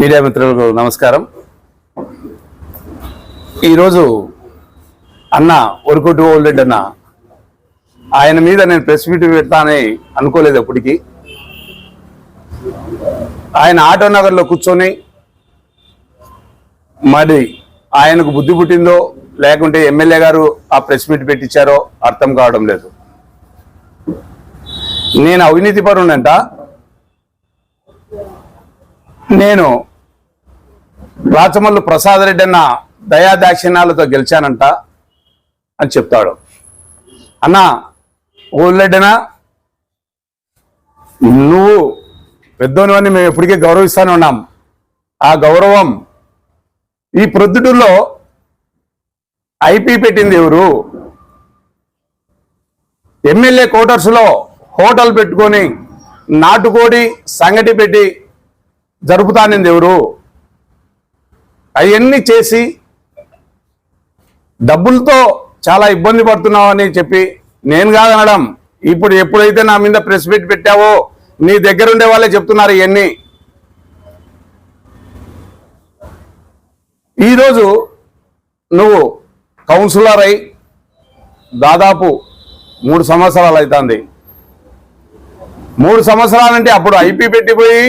Media మిత్రులకు నమస్కారం. ఈరోజు అన్న ఒరుకోటి ఓల్డెడ్ అన్న ఆయన మీద నేను ప్రెస్ మీట్ పెడతానని అనుకోలేదు అప్పటికి ఆయన ఆటో నగర్లో కూర్చొని మరి ఆయనకు బుద్ధి పుట్టిందో లేకుంటే ఎమ్మెల్యే గారు ఆ ప్రెస్ మీట్ పెట్టించారో అర్థం కావడం లేదు. నేను అవినీతి పరునంట నేను రాచమల్లు ప్రసాద్ రెడ్డి అన్న దయాదాక్షిణ్యాలతో గెలిచానంట అని చెప్తాడు. అన్న ఊళ్ళెడ్డనా నువ్వు పెద్దోనివన్నీ మేము ఎప్పటికీ గౌరవిస్తానే ఉన్నాం. ఆ గౌరవం ఈ ప్రొద్దుటూరులో ఐపీ పెట్టింది ఎవరు? ఎమ్మెల్యే క్వార్టర్స్లో హోటల్ పెట్టుకొని నాటుకోడి సంగటి పెట్టి జరుపుతానింది ఎవరు? అవన్నీ చేసి డబ్బులతో చాలా ఇబ్బంది పడుతున్నావని చెప్పి నేను కాదనడం ఇప్పుడు ఎప్పుడైతే నా మీద ప్రెస్ మీట్ పెట్టావో నీ దగ్గర ఉండే వాళ్ళే చెప్తున్నారు ఇవన్నీ. ఈరోజు నువ్వు కౌన్సిలర్ అయి దాదాపు మూడు సంవత్సరాలు అవుతుంది. మూడు సంవత్సరాలంటే అప్పుడు ఐపీ పెట్టిపోయి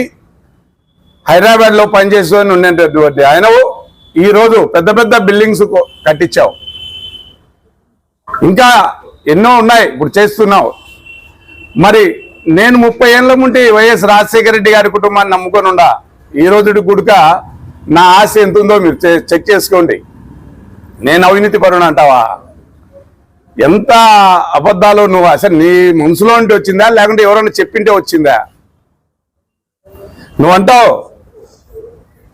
హైదరాబాద్లో పనిచేసుకొని ఉండేటటువంటి ఆయనవు ఈరోజు పెద్ద పెద్ద బిల్డింగ్స్ కట్టించావు. ఇంకా ఎన్నో ఉన్నాయి ఇప్పుడు చేస్తున్నావు. మరి నేను ముప్పై ఏళ్ళ ముంటే వైఎస్ రాజశేఖర రెడ్డి గారి కుటుంబాన్ని నమ్ముకొని ఉండా. ఈ రోజు గుడుక నా ఆశ ఎంత ఉందో మీరు చె- చెక్ చేసుకోండి. నేను అవినీతి పరుడు అంటావా? ఎంత అబద్ధాలు నువ్వు అసలు నీ మనసులో ఉంటే వచ్చిందా? లేకుంటే ఎవరైనా చెప్పింటే వచ్చిందా? నువ్వంటావు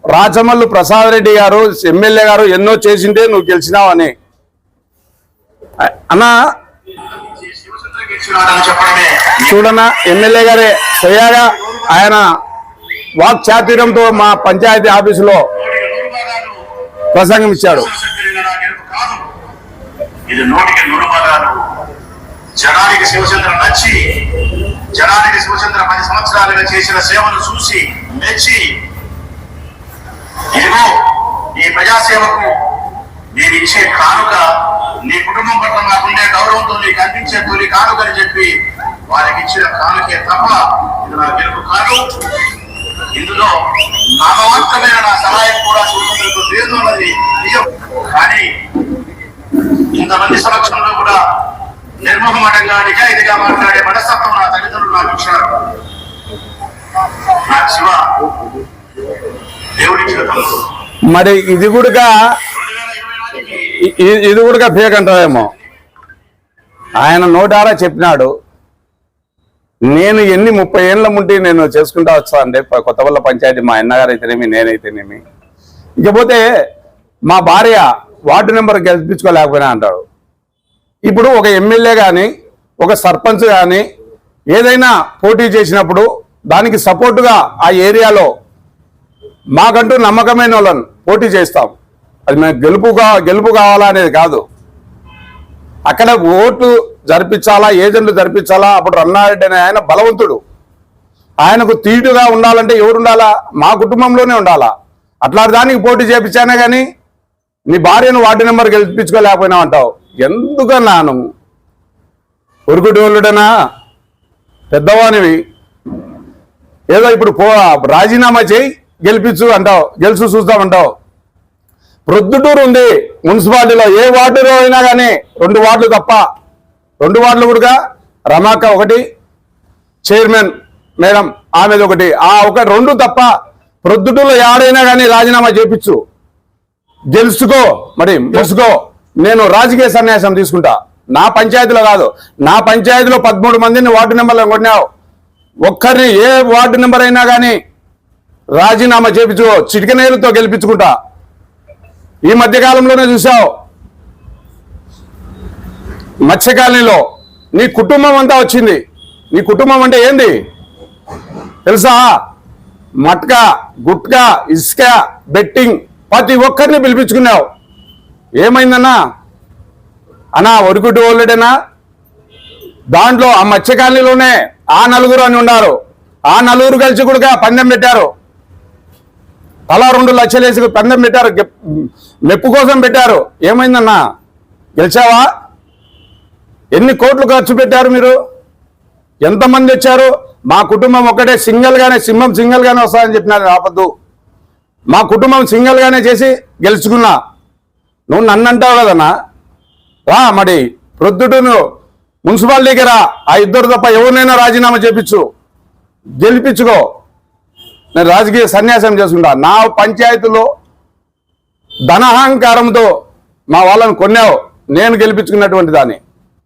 రాచమల్లు ప్రసాద్ రెడ్డి గారు ఎమ్మెల్యే గారు ఎన్నో చేసిందే నువ్వు గెలిచినావు అని. అన్నా చూడన్నా ఎమ్మెల్యే గారే స్వయాగా ఆయన వాక్ చాతుర్యంతో మా పంచాయతీ ఆఫీసులో ప్రసంగం ఇచ్చాడు. ఇది నూటికి నూరు భాగాలు జనానికి శివచంద్ర నచ్చి జనానికి శివచంద్ర పది సంవత్సరాలుగా చేసిన సేవను చూసి మెచ్చి ఇదిగో ఈ ప్రజాసేవకు నేను ఇచ్చే కానుక నీ కుటుంబం పట్ల నాకుండే గౌరవంతో నీకు అందించే తొలి కానుక అని చెప్పి వారికి ఇచ్చిన కానుకే తప్ప ఇది నా గెలుపు కాదు. ఇందులో నామవంతమైన నా సహాయం కూడా శివచంద్రకు లేదు అన్నది నిజం. కానీ ఇంతమంది సమక్షంలో కూడా నిర్మోహమటంగా నిజాయితీగా మాట్లాడే మనస్తత్వం నా తల్లిదండ్రులు నాకు ఇచ్చారు. నా శివ మరి ఇది కూడా ఇది కూడా ఫేక్ అంటారేమో ఆయన నోటారా చెప్పినాడు నేను ఎన్ని ముప్పై ఏళ్ళ ముంటి నేను చేసుకుంటా వచ్చా అంటే కొత్తవల్ల పంచాయతీ మా అన్నగారు అయితేనేమి నేనైతేనేమి. ఇకపోతే మా భార్య వార్డు నెంబర్ గెలిపించుకోలేకపోయినా అంటాడు. ఇప్పుడు ఒక ఎమ్మెల్యే కానీ ఒక సర్పంచ్ కానీ ఏదైనా పోటీ చేసినప్పుడు దానికి సపోర్టుగా ఆ ఏరియాలో మాకంటూ నమ్మకమైన వాళ్ళని పోటీ చేస్తాం. అది మేము గెలుపుగా గెలుపు కావాలా అనేది కాదు. అక్కడ ఓట్లు జరిపించాలా ఏజెంట్లు జరిపించాలా అప్పుడు రన్నారెడ్డి అనే ఆయన బలవంతుడు. ఆయనకు తీటుగా ఉండాలంటే ఎవరు ఉండాలా? మా కుటుంబంలోనే ఉండాలా? అట్లాంటి దానికి పోటీ చేపించానే కానీ నీ భార్యను వార్డు నెంబర్ గెలిపించుకోలేకపోయినా అంటావు. ఎందుకన్నా నువ్వు ఉరుకుటోళ్ళుడనా పెద్దవానివి. ఏదో ఇప్పుడు పో రాజీనామా చేయి. గెలిపించు అంటావు గెలుసు చూస్తామంటావు ప్రొద్దుటూరు ఉంది మున్సిపాలిటీలో ఏ వార్డులో అయినా కానీ రెండు వార్డులు తప్ప. రెండు వార్డులు కూడా రమాక ఒకటి చైర్మన్ మేడం ఆమెది ఒకటి. ఆ ఒక రెండు తప్ప ప్రొద్దుటూరులో ఏడైనా కానీ రాజీనామా చేపించు. గెలుచుకో మరి గెలుచుకో. నేను రాజకీయ సన్యాసం తీసుకుంటా. నా పంచాయతీలో కాదు నా పంచాయతీలో పదమూడు మందిని వార్డు నెంబర్లో కొట్టినావు. ఒక్కరిని ఏ వార్డు నెంబర్ అయినా కానీ రాజీనామా చేపించుకో చిటికనేరుతో గెలిపించుకుంటా. ఈ మధ్యకాలంలోనే చూసావు. మత్స్య కాలనీలో నీ కుటుంబం అంతా వచ్చింది. నీ కుటుంబం అంటే ఏంది? తెలుసా? మట్కా గుట్కా ఇసుక బెట్టింగ్ ప్రతి ఒక్కరిని పిలిపించుకున్నావు. ఏమైందన్నా? అనా ఒరుగుడ్డు ఓళ్ళడేనా దాంట్లో ఆ మత్స్య కాలనీలోనే ఆ నలుగురు అని ఉన్నారు ఆ నలుగురు కలిసి కూడా పందెం పెట్టారు. తలా రెండు లక్షలు వేసి పందెం పెట్టారు. మెప్పు కోసం పెట్టారు. ఏమైందన్నా? గెలిచావా? ఎన్ని కోట్లు ఖర్చు పెట్టారు మీరు? ఎంతమంది వచ్చారు? మా కుటుంబం ఒక్కటే సింగిల్గానే సింహం సింగిల్గానే వస్తాయని చెప్పినారు. రాపద్దు మా కుటుంబం సింగిల్గానే చేసి గెలుచుకున్నా. నువ్వు నన్ను అంటావు కదన్నా? రా మరి ప్రొద్దుటూ నువ్వు మున్సిపాలిటీకి రా. ఆ ఇద్దరు తప్ప ఎవరినైనా రాజీనామా చేపించు. గెలిపించుకో. నేను రాజకీయ సన్యాసం చేసుకుంటా. నా పంచాయతీలో ధనహంకారంతో మా వాళ్ళని కొన్నావు. నేను గెలిపించుకున్నటువంటి దాన్ని.